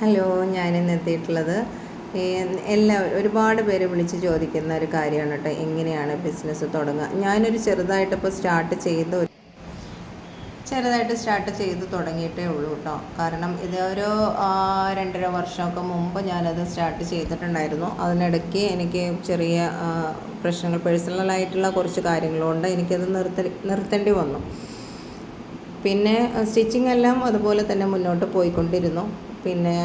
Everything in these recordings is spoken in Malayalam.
ഹലോ ഞാനിന്ന് എത്തിയിട്ടുള്ളത് എല്ലാ ഒരുപാട് പേര് വിളിച്ച് ചോദിക്കുന്ന ഒരു കാര്യമാണ് കേട്ടോ. എങ്ങനെയാണ് ബിസിനസ് തുടങ്ങുക? ഞാനൊരു ചെറുതായിട്ട് ഇപ്പോൾ സ്റ്റാർട്ട് ചെയ്ത് ചെറുതായിട്ട് സ്റ്റാർട്ട് ചെയ്ത് തുടങ്ങിയിട്ടേ ഉള്ളൂ കേട്ടോ. കാരണം ഇത് ഒരു രണ്ടര വർഷമൊക്കെ മുമ്പ് ഞാനത് സ്റ്റാർട്ട് ചെയ്തിട്ടുണ്ടായിരുന്നു. അതിനിടയ്ക്ക് എനിക്ക് ചെറിയ പ്രശ്നങ്ങൾ പേഴ്സണലായിട്ടുള്ള കുറച്ച് കാര്യങ്ങളുണ്ട് എനിക്കത് നിർത്തി നിർത്തേണ്ടി വന്നു. പിന്നെ സ്റ്റിച്ചിങ് എല്ലാം അതുപോലെ തന്നെ മുന്നോട്ട് പോയിക്കൊണ്ടിരുന്നു. പിന്നെ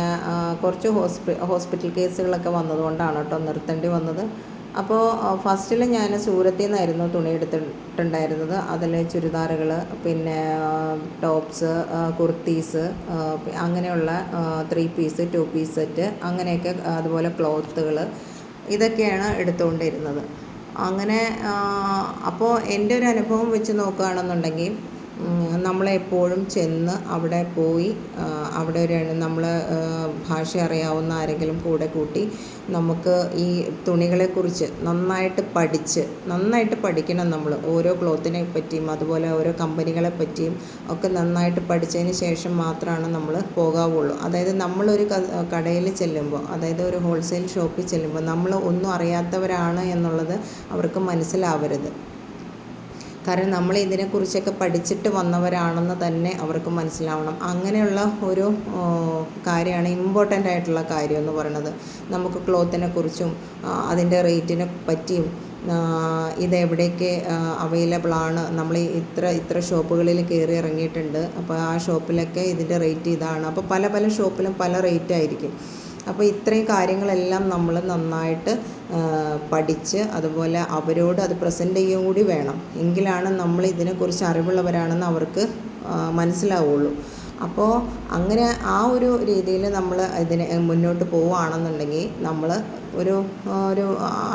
കുറച്ച് ഹോസ്പി ഹോസ്പിറ്റൽ കേസുകളൊക്കെ വന്നതുകൊണ്ടാണ് കേട്ടോ നിർത്തേണ്ടി വന്നത്. അപ്പോൾ ഫസ്റ്റിൽ ഞാൻ സൂരത്തിൽ നിന്നായിരുന്നു തുണി എടുത്തിട്ടുണ്ടായിരുന്നത്. അതിൽ ചുരിദാറുകൾ പിന്നെ ടോപ്സ് കുർത്തീസ് അങ്ങനെയുള്ള three piece two piece set അങ്ങനെയൊക്കെ അതുപോലെ ക്ലോത്തുകൾ ഇതൊക്കെയാണ് എടുത്തുകൊണ്ടിരുന്നത്. അങ്ങനെ അപ്പോൾ എന്റെ ഒരു അനുഭവം വെച്ച് നോക്കുകയാണെന്നുണ്ടെങ്കിൽ നമ്മളെപ്പോഴും ചെന്ന് അവിടെ പോയി അവിടെ ഒരു നമ്മൾ ഭാഷ അറിയാവുന്ന ആരെങ്കിലും കൂടെ കൂട്ടി നമുക്ക് ഈ തുണികളെക്കുറിച്ച് നന്നായിട്ട് പഠിച്ച് നന്നായിട്ട് പഠിക്കണം നമ്മൾ ഓരോ ക്ലോത്തിനെ പറ്റിയും അതുപോലെ ഓരോ കമ്പനികളെ പറ്റിയും ഒക്കെ നന്നായിട്ട് പഠിച്ചതിന് ശേഷം മാത്രമാണ് നമ്മൾ പോകാവുള്ളൂ. അതായത് നമ്മളൊരു കടയിൽ ചെല്ലുമ്പോൾ അതായത് ഒരു ഹോൾസെയിൽ ഷോപ്പിൽ ചെല്ലുമ്പോൾ നമ്മൾ ഒന്നും അറിയാത്തവരാണ് എന്നുള്ളത് അവർക്ക് മനസ്സിലാവരുത്. കാരണം നമ്മൾ ഇതിനെക്കുറിച്ചൊക്കെ പഠിച്ചിട്ട് വന്നവരാണെന്ന് തന്നെ അവർക്ക് മനസ്സിലാവണം. അങ്ങനെയുള്ള ഒരു കാര്യമാണ് ഇമ്പോർട്ടന്റ് ആയിട്ടുള്ള കാര്യം എന്ന് പറയുന്നത്. നമുക്ക് ക്ലോത്തിനെ കുറിച്ചും അതിന്റെ റേറ്റിനെ പറ്റിയും ഇത് എവിടെയൊക്കെ അവൈലബിൾ ആണ്. നമ്മൾ ഇത്ര ഇത്ര ഷോപ്പുകളിൽ കയറി ഇറങ്ങിയിട്ടുണ്ട്. അപ്പോൾ ആ ഷോപ്പിലൊക്കെ ഇതിന്റെ റേറ്റ് ഇതാണ്. അപ്പോൾ പല പല ഷോപ്പിലും പല റേറ്റ് ആയിരിക്കും. അപ്പോൾ ഇത്രയും കാര്യങ്ങളെല്ലാം നമ്മൾ നന്നായിട്ട് പഠിച്ച് അതുപോലെ അവരോട് അത് പ്രസന്റ് ചെയ്യുകയും കൂടി വേണം. എങ്കിലാണ് നമ്മൾ ഇതിനെക്കുറിച്ച് അറിവുള്ളവരാണെന്ന് അവർക്ക് മനസ്സിലാവുള്ളൂ. അപ്പോൾ അങ്ങനെ ആ ഒരു രീതിയിൽ നമ്മൾ ഇതിനെ മുന്നോട്ട് പോവുകയാണെന്നുണ്ടെങ്കിൽ നമ്മൾ ഒരു ഒരു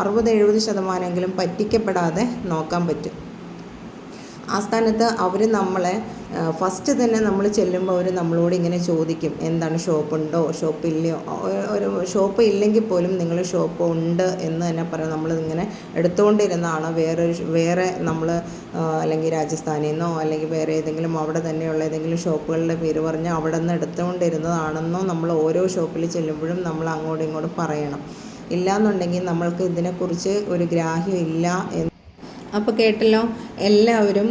അറുപത് എഴുപത് ശതമാനമെങ്കിലും പറ്റിക്കപ്പെടാതെ നോക്കാൻ പറ്റും. ആ സ്ഥാനത്ത് അവർ നമ്മളെ ഫസ്റ്റ് തന്നെ നമ്മൾ ചെല്ലുമ്പോൾ അവർ നമ്മളോട് ഇങ്ങനെ ചോദിക്കും എന്താണ് ഷോപ്പുണ്ടോ ഷോപ്പ് ഇല്ലയോ? ഒരു ഷോപ്പ് ഇല്ലെങ്കിൽ പോലും നിങ്ങൾ ഷോപ്പ് ഉണ്ട് എന്ന് തന്നെ പറയാം. നമ്മൾ ഇങ്ങനെ എടുത്തുകൊണ്ടിരുന്നതാണ് വേറെ ഒരു വേറെ നമ്മൾ അല്ലെങ്കിൽ രാജസ്ഥാനിൽ നിന്നോ അല്ലെങ്കിൽ വേറെ ഏതെങ്കിലും അവിടെ തന്നെയുള്ള ഏതെങ്കിലും ഷോപ്പുകളുടെ പേര് പറഞ്ഞ് അവിടെ നിന്ന് എടുത്തുകൊണ്ടിരുന്നതാണെന്നോ നമ്മൾ ഓരോ ഷോപ്പിൽ ചെല്ലുമ്പോഴും നമ്മൾ അങ്ങോട്ടും ഇങ്ങോട്ടും പറയണം. ഇല്ലാന്നുണ്ടെങ്കിൽ നമ്മൾക്ക് ഇതിനെക്കുറിച്ച് ഒരു ഗ്രാഹ്യം ഇല്ല എന്ന് അപ്പോൾ കേട്ടല്ലോ എല്ലാവരും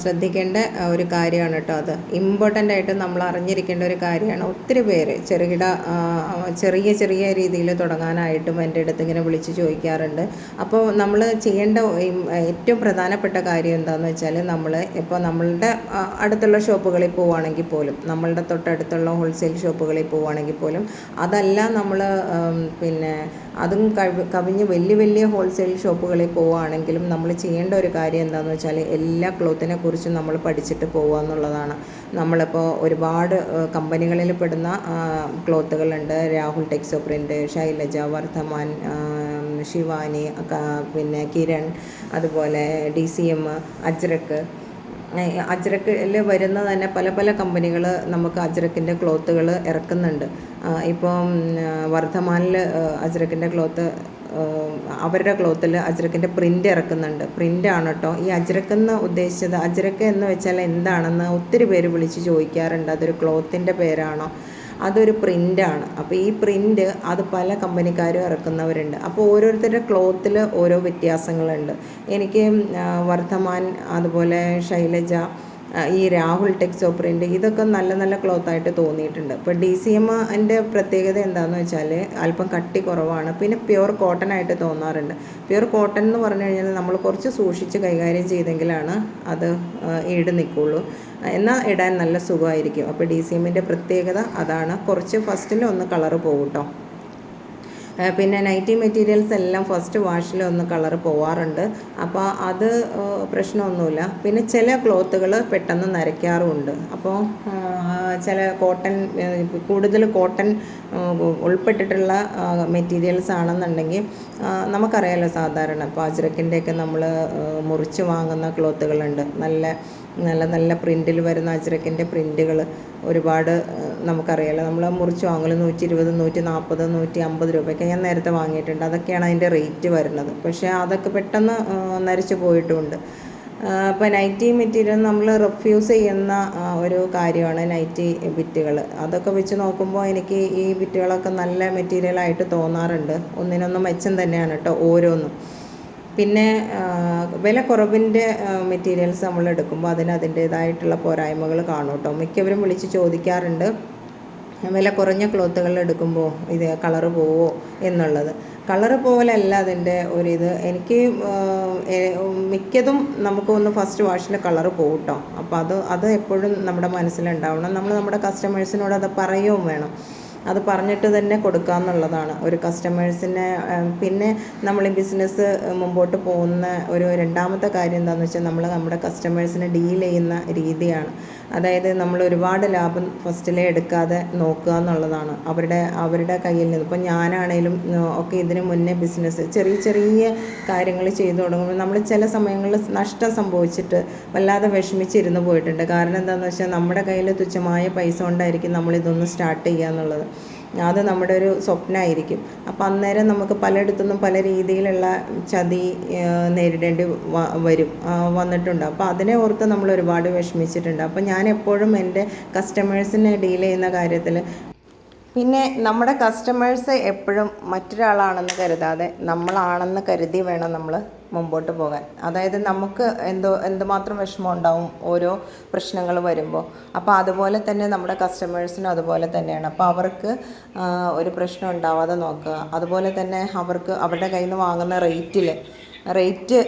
ശ്രദ്ധിക്കേണ്ട ഒരു കാര്യമാണ് കേട്ടോ അത്. ഇമ്പോർട്ടന്റ് ആയിട്ട് നമ്മൾ അറിഞ്ഞിരിക്കേണ്ട ഒരു കാര്യമാണ്. ഒത്തിരി പേര് ചെറുകിട ചെറിയ ചെറിയ രീതിയിൽ തുടങ്ങാനായിട്ടും എന്റെ അടുത്ത് ഇങ്ങനെ വിളിച്ച് ചോദിക്കാറുണ്ട്. അപ്പോൾ നമ്മൾ ചെയ്യേണ്ട ഏറ്റവും പ്രധാനപ്പെട്ട കാര്യം എന്താണെന്ന് വെച്ചാൽ നമ്മൾ ഇപ്പോൾ നമ്മളുടെ അടുത്തുള്ള ഷോപ്പുകളിൽ പോവുകയാണെങ്കിൽ പോലും നമ്മളുടെ തൊട്ടടുത്തുള്ള ഹോൾസെയിൽ ഷോപ്പുകളിൽ പോവുകയാണെങ്കിൽ പോലും അതല്ല നമ്മൾ പിന്നെ അതും കവി കവിഞ്ഞ് വലിയ വലിയ ഹോൾസെയിൽ ഷോപ്പുകളിൽ പോവുകയാണെങ്കിലും നമ്മൾ ചെയ്യേണ്ട ഒരു കാര്യം എന്താണെന്ന് വെച്ചാൽ എല്ലാ ക്ലോത്തിനെ കുറിച്ചും നമ്മൾ പഠിച്ചിട്ട് പോവുക എന്നുള്ളതാണ്. നമ്മളിപ്പോൾ ഒരുപാട് കമ്പനികളിൽ പെടുന്ന ക്ലോത്തുകളുണ്ട് രാഹുൽ ടെക്സോ പ്രിന്റ് ശൈലജ വർദ്ധമാൻ ശിവാനി പിന്നെ കിരൺ അതുപോലെ ഡി സി എം അജ്രക്ക് അജ്രക്കിൽ വരുന്ന തന്നെ പല പല കമ്പനികൾ നമുക്ക് അജ്രക്കിന്റെ ക്ലോത്തുകൾ ഇറക്കുന്നുണ്ട്. ഇപ്പം വർദ്ധമാനിൽ അജ്രക്കിന്റെ ക്ലോത്ത് അവരുടെ ക്ലോത്തിൽ അജ്രക്കിന്റെ പ്രിന്റ് ഇറക്കുന്നുണ്ട്. പ്രിന്റാണ് കേട്ടോ ഈ അജ്രക്കെന്ന് ഉദ്ദേശിച്ചത് അജ്രക്ക് എന്ന് വെച്ചാൽ എന്താണെന്ന് ഒത്തിരി പേര് വിളിച്ച് ചോദിക്കാറുണ്ട്. അതൊരു ക്ലോത്തിന്റെ പേരാണോ? അതൊരു പ്രിന്റാണ് അപ്പോൾ ഈ പ്രിന്റ് അത് പല കമ്പനിക്കാരും ഇറക്കുന്നവരുണ്ട്. അപ്പോൾ ഓരോരുത്തരുടെ ക്ലോത്തിൽ ഓരോ വ്യത്യാസങ്ങളുണ്ട്. എനിക്ക് വർദ്ധമാൻ അതുപോലെ ശൈലജ ഈ രാഹുൽ ടെക്സോ പ്രിന്റ് ഇതൊക്കെ നല്ല നല്ല ക്ലോത്തായിട്ട് തോന്നിയിട്ടുണ്ട്. ഇപ്പോൾ ഡി സി എം എന്റെ പ്രത്യേകത എന്താണെന്ന് വെച്ചാൽ അല്പം കട്ടി കുറവാണ്. പിന്നെ പ്യുവർ കോട്ടൺ ആയിട്ട് തോന്നാറുണ്ട്. പ്യുവർ കോട്ടൺ എന്ന് പറഞ്ഞു കഴിഞ്ഞാൽ നമ്മൾ കുറച്ച് സൂക്ഷിച്ച് കൈകാര്യം ചെയ്തെങ്കിലാണ് അത് ഈട് നിൽക്കുള്ളൂ. എന്നാൽ ഇടാൻ നല്ല സുഖമായിരിക്കും. അപ്പോൾ ഡി സി എമ്മിന്റെ പ്രത്യേകത അതാണ്. കുറച്ച് ഫസ്റ്റിൽ ഒന്ന് കളറ് പോകും കേട്ടോ പിന്നെ നൈറ്റി മെറ്റീരിയൽസ് എല്ലാം ഫസ്റ്റ് വാഷിൽ ഒന്ന് കളർ പോവാറുണ്ട്. അപ്പോൾ അത് പ്രശ്നമൊന്നുമില്ല. പിന്നെ ചില ക്ലോത്തുകൾ പെട്ടെന്ന് നരയ്ക്കാറുമുണ്ട്. അപ്പോൾ ചില കോട്ടൺ കൂടുതൽ കോട്ടൺ ഉൾപ്പെട്ടിട്ടുള്ള മെറ്റീരിയൽസ് ആണെന്നുണ്ടെങ്കിൽ നമുക്കറിയാലോ സാധാരണ ഇപ്പോൾ നമ്മൾ മുറിച്ച് വാങ്ങുന്ന ക്ലോത്തുകളുണ്ട് നല്ല നല്ല നല്ല പ്രിന്റിൽ വരുന്ന അജ്രക്കിന്റെ പ്രിന്റുകൾ ഒരുപാട് നമുക്കറിയാലോ. നമ്മൾ മുറിച്ച് വാങ്ങൽ നൂറ്റി ഇരുപത് നൂറ്റി നാൽപ്പത് നൂറ്റി അമ്പത് രൂപയൊക്കെ ഞാൻ നേരത്തെ വാങ്ങിയിട്ടുണ്ട്. അതൊക്കെയാണ് അതിന്റെ റേറ്റ് വരുന്നത്. പക്ഷേ അതൊക്കെ പെട്ടെന്ന് നരച്ച് പോയിട്ടുമുണ്ട് ഇപ്പോൾ നൈറ്റി മെറ്റീരിയൽ നമ്മൾ റെഫ്യൂസ് ചെയ്യുന്ന ഒരു കാര്യമാണ് നൈറ്റി ബിറ്റുകൾ അതൊക്കെ വെച്ച് നോക്കുമ്പോൾ എനിക്ക് ഈ ബിറ്റുകളൊക്കെ നല്ല മെറ്റീരിയലായിട്ട് തോന്നാറുണ്ട്. ഒന്നിനൊന്നും മെച്ചം തന്നെയാണ് കേട്ടോ ഓരോന്നും. പിന്നെ വില കുറവിന്റെ മെറ്റീരിയൽസ് നമ്മൾ എടുക്കുമ്പോൾ അതിന് അതിന്റേതായിട്ടുള്ള പോരായ്മകൾ കാണും കേട്ടോ. മിക്കവരും വിളിച്ച് ചോദിക്കാറുണ്ട് വില കുറഞ്ഞ ക്ലോത്തുകൾ എടുക്കുമ്പോൾ ഇത് കളറ് പോവോ എന്നുള്ളത്. കളറ് പോലല്ല അതിന്റെ ഒരിത്. എനിക്ക് മിക്കതും നമുക്ക് ഒന്ന് ഫസ്റ്റ് വാഷിൽ കളറ് പോകും അപ്പോൾ അത് അത് എപ്പോഴും നമ്മുടെ മനസ്സിലുണ്ടാവണം. നമ്മൾ നമ്മുടെ കസ്റ്റമേഴ്സിനോട് അത് പറയുകയും വേണം. അത് പറഞ്ഞിട്ട് തന്നെ കൊടുക്കുക എന്നുള്ളതാണ് ഒരു കസ്റ്റമേഴ്സിനെ പിന്നെ നമ്മൾ ഈ ബിസിനസ് മുമ്പോട്ട് പോകുന്ന ഒരു രണ്ടാമത്തെ കാര്യം എന്താണെന്ന് വെച്ചാൽ നമ്മൾ നമ്മുടെ കസ്റ്റമേഴ്സിനെ ഡീൽ ചെയ്യുന്ന രീതിയാണ്. അതായത് നമ്മൾ ഒരുപാട് ലാഭം ഫസ്റ്റിലേ എടുക്കാതെ നോക്കുക എന്നുള്ളതാണ്. അവരുടെ അവരുടെ കയ്യിൽ നിന്ന്. ഇപ്പം ഞാനാണേലും ഒക്കെ ഇതിന് മുന്നേ ബിസിനസ് ചെറിയ ചെറിയ കാര്യങ്ങൾ ചെയ്തു തുടങ്ങുമ്പോൾ നമ്മൾ ചില സമയങ്ങളിൽ നഷ്ടം സംഭവിച്ചിട്ട് വല്ലാതെ വിഷമിച്ചിരുന്ന് പോയിട്ടുണ്ട്. കാരണം എന്താണെന്ന് വെച്ചാൽ നമ്മുടെ കയ്യിൽ തുച്ഛമായ പൈസ കൊണ്ടായിരിക്കും നമ്മളിതൊന്ന് സ്റ്റാർട്ട് ചെയ്യുക എന്നുള്ളത്. അത് നമ്മുടെ ഒരു സ്വപ്നമായിരിക്കും അപ്പം അന്നേരം നമുക്ക് പലയിടത്തുനിന്നും പല രീതിയിലുള്ള ചതി നേരിടേണ്ടി വരും. വന്നിട്ടുണ്ട്. അപ്പോൾ അതിനെ ഓർത്ത് നമ്മൾ ഒരുപാട് വിഷമിച്ചിട്ടുണ്ട്. അപ്പോൾ ഞാൻ എപ്പോഴും എന്റെ കസ്റ്റമേഴ്സിനെ ഡീൽ ചെയ്യുന്ന കാര്യത്തിൽ പിന്നെ നമ്മുടെ കസ്റ്റമേഴ്സ് എപ്പോഴും മറ്റൊരാളാണെന്ന് കരുതാതെ നമ്മളാണെന്ന് കരുതി വേണം നമ്മൾ മുമ്പോട്ട് പോകാൻ. അതായത് നമുക്ക് എന്തോ എന്തുമാത്രം വിഷമം ഉണ്ടാവും ഓരോ പ്രശ്നങ്ങൾ വരുമ്പോൾ. അപ്പോൾ അതുപോലെ തന്നെ നമ്മുടെ കസ്റ്റമേഴ്സിനും അതുപോലെ തന്നെയാണ്. അപ്പോൾ അവർക്ക് ഒരു പ്രശ്നം ഉണ്ടാവാതെ നോക്കുക. അതുപോലെ തന്നെ അവർക്ക് അവരുടെ കയ്യിൽ നിന്ന് വാങ്ങുന്ന റേറ്റിൽ റേറ്റ്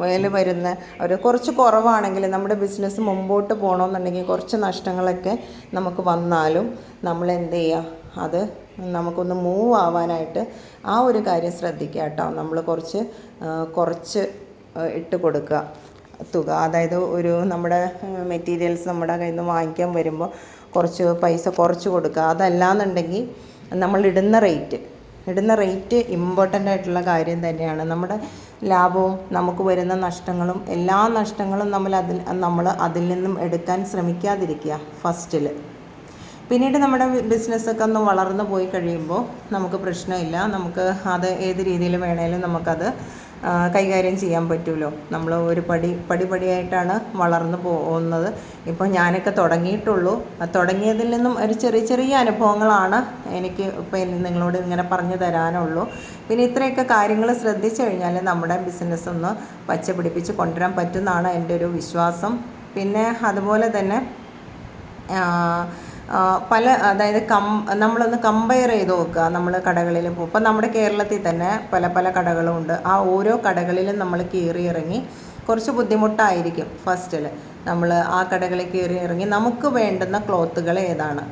വില വരുന്ന ഒരു കുറച്ച് കുറവാണെങ്കിൽ നമ്മുടെ ബിസിനസ് മുമ്പോട്ട് പോകണമെന്നുണ്ടെങ്കിൽ കുറച്ച് നഷ്ടങ്ങളൊക്കെ നമുക്ക് വന്നാലും നമ്മൾ എന്ത് ചെയ്യുക? അത് നമുക്കൊന്ന് മൂവ് ആവാനായിട്ട് ആ ഒരു കാര്യം ശ്രദ്ധിക്കുക കേട്ടോ. നമ്മൾ കുറച്ച് കുറച്ച് ഇട്ട് കൊടുക്കുക. തുക അതായത് ഒരു നമ്മുടെ മെറ്റീരിയൽസ് നമ്മുടെ കയ്യിൽ നിന്ന് വാങ്ങിക്കാൻ വരുമ്പോൾ കുറച്ച് പൈസ കുറച്ച് കൊടുക്കുക. അതല്ലാന്നുണ്ടെങ്കിൽ നമ്മൾ ഇടുന്ന റേറ്റ് ഇടുന്ന റേറ്റ് ഇമ്പോർട്ടന്റ് ആയിട്ടുള്ള കാര്യം തന്നെയാണ്. നമ്മുടെ ലാഭവും നമുക്ക് വരുന്ന നഷ്ടങ്ങളും എല്ലാ നഷ്ടങ്ങളും നമ്മൾ അതിൽ നമ്മൾ അതിൽ നിന്നും എടുക്കാൻ ശ്രമിക്കാതിരിക്കുക ഫസ്റ്റിൽ പിന്നീട് നമ്മുടെ ബിസിനസ്സൊക്കെ ഒന്ന് വളർന്നു പോയി കഴിയുമ്പോൾ നമുക്ക് പ്രശ്നമില്ല. നമുക്ക് അത് ഏത് രീതിയിൽ വേണേലും നമുക്കത് കൈകാര്യം ചെയ്യാൻ പറ്റുമല്ലോ നമ്മൾ ഒരു പടി പടി പടിയായിട്ടാണ് വളർന്നു പോകുന്നത്. ഇപ്പോൾ ഞാനൊക്കെ തുടങ്ങിയിട്ടുള്ളൂ. തുടങ്ങിയതിൽ നിന്നും ഒരു ചെറിയ ചെറിയ അനുഭവങ്ങളാണ് എനിക്ക് ഇപ്പോൾ നിങ്ങളോട് ഇങ്ങനെ പറഞ്ഞു തരാനുള്ളൂ. പിന്നെ ഇത്രയൊക്കെ കാര്യങ്ങൾ ശ്രദ്ധിച്ചു കഴിഞ്ഞാൽ നമ്മുടെ ബിസിനസ് ഒന്ന് പച്ച പിടിപ്പിച്ച് കൊണ്ടുവരാൻ പറ്റുമെന്നാണ് എന്റെ ഒരു വിശ്വാസം. പിന്നെ അതുപോലെ തന്നെ പല അതായത് കം നമ്മളൊന്ന് കമ്പയർ ചെയ്ത് നോക്കുക. നമ്മൾ കടകളിൽ പോകും ഇപ്പം നമ്മുടെ കേരളത്തിൽ തന്നെ പല പല കടകളും ഉണ്ട്. ആ ഓരോ കടകളിലും നമ്മൾ കയറി ഇറങ്ങി കുറച്ച് ബുദ്ധിമുട്ടായിരിക്കും ഫസ്റ്റിൽ നമ്മൾ ആ കടകളിൽ കയറി ഇറങ്ങി നമുക്ക് വേണ്ടുന്ന ക്ലോത്തുകൾ ഏതാണ്?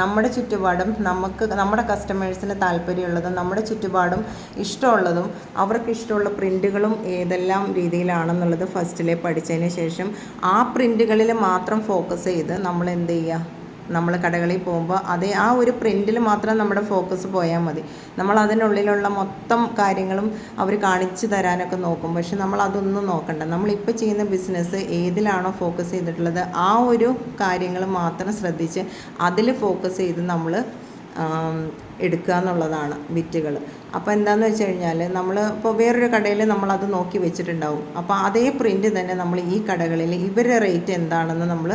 നമ്മുടെ ചുറ്റുപാടും നമുക്ക് നമ്മുടെ കസ്റ്റമേഴ്സിന് താല്പര്യമുള്ളതും നമ്മുടെ ചുറ്റുപാടും ഇഷ്ടമുള്ളതും അവർക്ക് ഇഷ്ടമുള്ള പ്രിന്റുകളും ഏതെല്ലാം രീതിയിലാണെന്നുള്ളത് ഫസ്റ്റിലെ പഠിച്ചതിന് ശേഷം ആ പ്രിന്റുകളിൽ മാത്രം ഫോക്കസ് ചെയ്ത് നമ്മൾ എന്ത് ചെയ്യുക? നമ്മൾ കടകളിൽ പോകുമ്പോൾ അതേ ആ ഒരു പ്രിന്റിൽ മാത്രം നമ്മുടെ ഫോക്കസ് പോയാൽ മതി. നമ്മൾ അതിനുള്ളിലുള്ള മൊത്തം കാര്യങ്ങളും അവർ കാണിച്ചു തരാനൊക്കെ നോക്കും. പക്ഷെ നമ്മൾ അതൊന്നും നോക്കണ്ട. നമ്മളിപ്പോൾ ചെയ്യുന്ന ബിസിനസ് ഏതിലാണോ ഫോക്കസ് ചെയ്തിട്ടുള്ളത് ആ ഒരു കാര്യങ്ങൾ മാത്രം ശ്രദ്ധിച്ച് അതിൽ ഫോക്കസ് ചെയ്ത് നമ്മൾ എടുക്കുക എന്നുള്ളതാണ് വിറ്റുകൾ അപ്പോൾ എന്താണെന്ന് വെച്ച് കഴിഞ്ഞാൽ നമ്മൾ ഇപ്പോൾ വേറൊരു കടയിൽ നമ്മളത് നോക്കി വെച്ചിട്ടുണ്ടാവും. അപ്പോൾ അതേ പ്രിന്റ് തന്നെ നമ്മൾ ഈ കടകളിൽ ഇവരുടെ റേറ്റ് എന്താണെന്ന് നമ്മൾ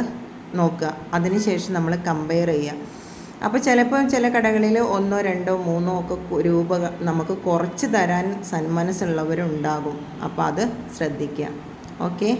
നോക്കുക. അതിനുശേഷം നമ്മൾ കമ്പയർ ചെയ്യുക. അപ്പോൾ ചിലപ്പോൾ ചില കടകളിൽ ഒന്നോ രണ്ടോ മൂന്നോ ഒക്കെ രൂപ നമുക്ക് കുറച്ച് തരാൻ സന്മനസ്സുള്ളവരുണ്ടാകും. അപ്പോൾ അത് ശ്രദ്ധിക്കുക. ഓക്കെ